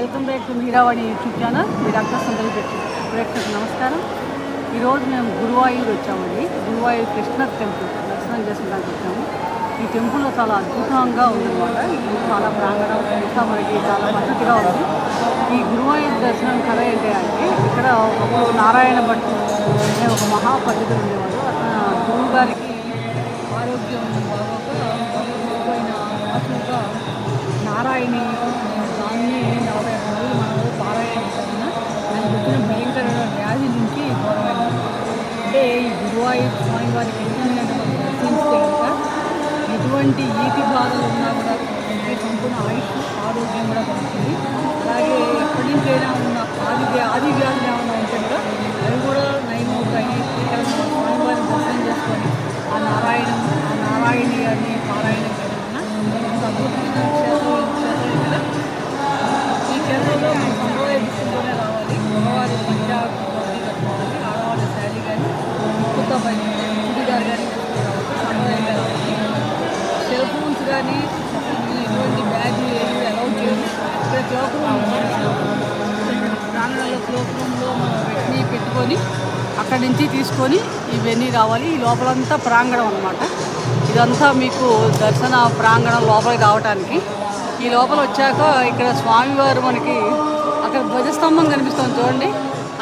Welcome back to Meeravani YouTube channel. Me doctor సందరి ప్రేక్షకు నమస్కారం. ఈరోజు మేము గురువాయూర్ వచ్చామండి. గురువాయూర్ కృష్ణ టెంపుల్. దర్శనం చేసుకుంటానికి వచ్చాము. ఈ టెంపుల్లో చాలా అద్భుతంగా ఉందన్నమాట. ఇది చాలా ప్రాంగణం ఇంకా మనకి చాలా పద్ధతిగా ఉంది. ఈ గురువాయూర్ దర్శనం కథ ఏంటి అంటే ఇక్కడ ఒకప్పుడు నారాయణ భట్ అనే ఒక మహా పండితుడు ఉండేవాడు. అతను గురువు గారికి ఆరోగ్యం బాగోక పోయిన భయంకర వ్యాధి నుంచి దూరమైంది అంటే ఈ గురువాయూర్ స్వామి వారికి ఎదురైనటువంటి మనం ఎటువంటి ఈటి బాధలు ఉన్నా కూడా మనకి సంపూర్ణ ఆయుష్ ఆరోగ్యం కూడా పడుతుంది అలాగే ఎప్పటి నుంచైనా ఉన్న ఆది ఆది వ్యాధులు ఏమైనా ఉంటే కూడా అవి కూడా నయమవుతాయి స్వామివారిని దర్శనం చేసుకొని ఆ నారాయణ ఆ నారాయణి అని కానీ ఎటువంటి బ్యాగ్ ఏవి అలౌ చేయదు ఇక్కడ క్లోక్ రూమ్ ప్రాంగణంలో క్లోక్ రూమ్లో మనం పెట్టుకొని అక్కడి నుంచి తీసుకొని ఇవన్నీ రావాలి ఈ లోపలంతా ప్రాంగణం అనమాట ఇదంతా మీకు దర్శన ప్రాంగణం లోపలికి రావడానికి ఈ లోపల వచ్చాక ఇక్కడ స్వామివారు మనకి అక్కడ ధ్వజస్తంభం కనిపిస్తుంది చూడండి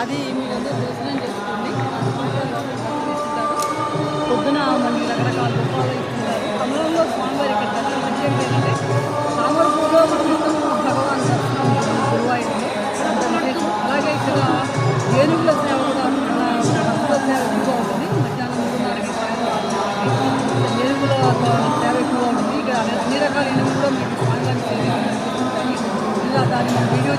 అది మీరందరూ దర్శనం చేసుకోండి పొద్దున మనకి రకరకాల భక్తుల సేవ ఎక్కువ ఉంటుంది మధ్యాహ్నం మూడున్నరకి సాయంత్రం ఆరున్నరకి ఏనుగుల సేవ ఎక్కువ కూడా మీకు స్వామివారిని సేవించాలి ఇలా తగ్గి మనం వీడియో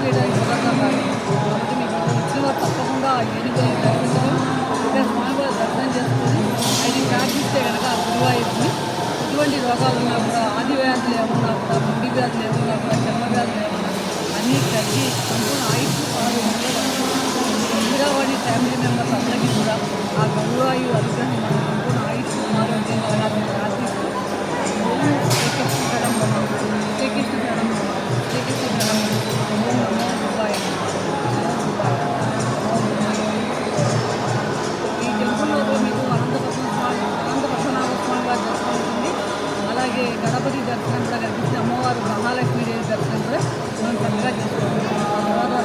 ಫ್ಯಾಮಿಲಿ ಮೆಂಬರ್ಸ್ అందరికీ కూడా ఆ గౌరవాయు అధికారిని మనం అనుకున్న ఆయుష్ కుమారు అధికారులను ప్రార్థిస్తూ ఎక్కించడం ఎక్కించడం ఎక్కించడం ఓం నమో దుబాయ్ ఈ టెంపుల్లో మీకు అనంత పద్మస్వామి అనంత పద్మనాభ స్వామి వారి దర్శనం ఉంటుంది అలాగే గణపతి దర్శనం కూడా కనిపిస్తుంది అమ్మవారు మహాలక్ష్మీదేవి దర్శనం కూడా మనం చక్కగా చేసుకుంటాం